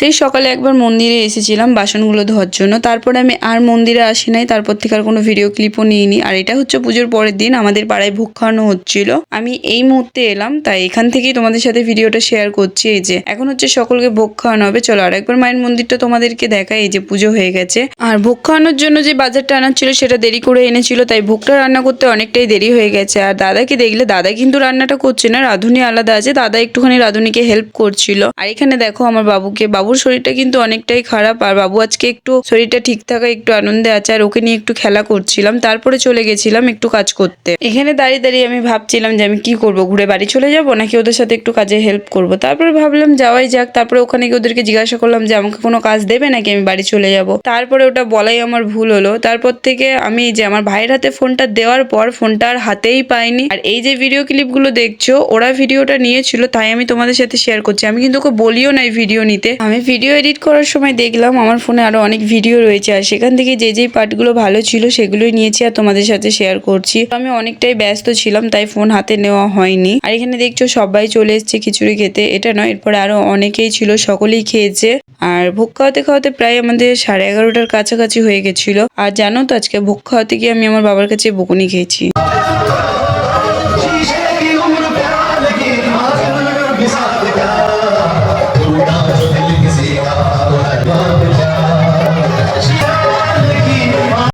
সেই সকালে একবার মন্দিরে এসেছিলাম বাসনগুলো ধোয়ার জন্য। তারপরে আমি আর মন্দিরে আসি নাই, তারপর থেকে আর কোনো ভিডিও ক্লিপও নিইনি। আর এটা হচ্ছে পুজোর পরের দিন, আমাদের পাড়ায় ভোগ খাওয়ানো হচ্ছিল। আমি এই মুহূর্তে এলাম, তাই এখান থেকেই তোমাদের সাথে ভিডিওটা শেয়ার করছি। এই যে, এখন হচ্ছে সকলকে ভোগ খাওয়ানো হবে। চলো আর একবার মায়ের মন্দিরটা তোমাদেরকে দেখাই, এই যে পুজো হয়ে গেছে। আর ভোগ খাওয়ানোর জন্য যে বাজারটা আনার ছিল, সেটা দেরি করে এনেছিল, তাই ভোগটা রান্না করতে অনেকটাই দেরি হয়ে গেছে। আর দাদাকে দেখলে, দাদা কিন্তু রান্নাটা করছে না, রাঁধুনি আলাদা আছে, দাদা একটুখানি রাঁধুনিকে হেল্প করছিল। আর এখানে দেখো আমার বাবুকে বাবুর শরীরটা কিন্তু অনেকটাই খারাপ। আর বাবু আজকে একটু শরীরটা ঠিক থাকা, একটু আনন্দে আছে, আর ওকে নিয়ে একটু খেলা করছিলাম। তারপরে চলে গেছিলাম একটু কাজ করতে। এখানে দাঁড়িয়ে দাঁড়িয়ে আমি ভাবছিলাম যে আমি কি করব, ঘুরে বাড়ি চলে যাব, নাকি ওদের সাথে একটু কাজে হেল্প করব? তারপরে ভাবলাম যাওয়াই যাক। তারপরে ওখানে গিয়ে ওদেরকে জিজ্ঞাসা করলাম যে, আমাকে কোনো কাজ দেবে নাকি আমি বাড়ি চলে যাব? তারপরে ওটা বলাই আমার ভুল হলো। তারপর থেকে আমি যে আমার ভাইয়ের হাতে ফোনটা দেওয়ার পর ফোনটা আর হাতেই পাইনি। আর এই যে ভিডিও ক্লিপগুলো দেখছ, ওরা ভিডিওটা নিয়েছিল, তাই আমি তোমাদের সাথে শেয়ার করছি। আমি কিন্তু ওকে বলিও নাই ভিডিও নিতে। আমি ভিডিও এডিট করার সময় দেখলাম আমার ফোনে আরও অনেক ভিডিও রয়েছে, আর সেখান থেকে যে যেই পার্টগুলো ভালো ছিল সেগুলোই নিয়েছি আর তোমাদের সাথে শেয়ার করছি। আমি অনেকটাই ব্যস্ত ছিলাম, তাই ফোন হাতে নেওয়া হয়নি। আর এখানে দেখছ সবাই চলে এসেছে খিচুড়ি খেতে, এটা নয়, এরপরে আরও অনেকেই ছিল, সকলেই খেয়েছে। আর ভোগ খাওয়াতে খাওয়াতে প্রায় আমাদের সাড়ে এগারোটার কাছাকাছি হয়ে গেছিল। আর জানো তো আজকে ভোগ খাওয়াতে গিয়ে আমি আমার বাবার কাছে বকুনি খেয়েছি।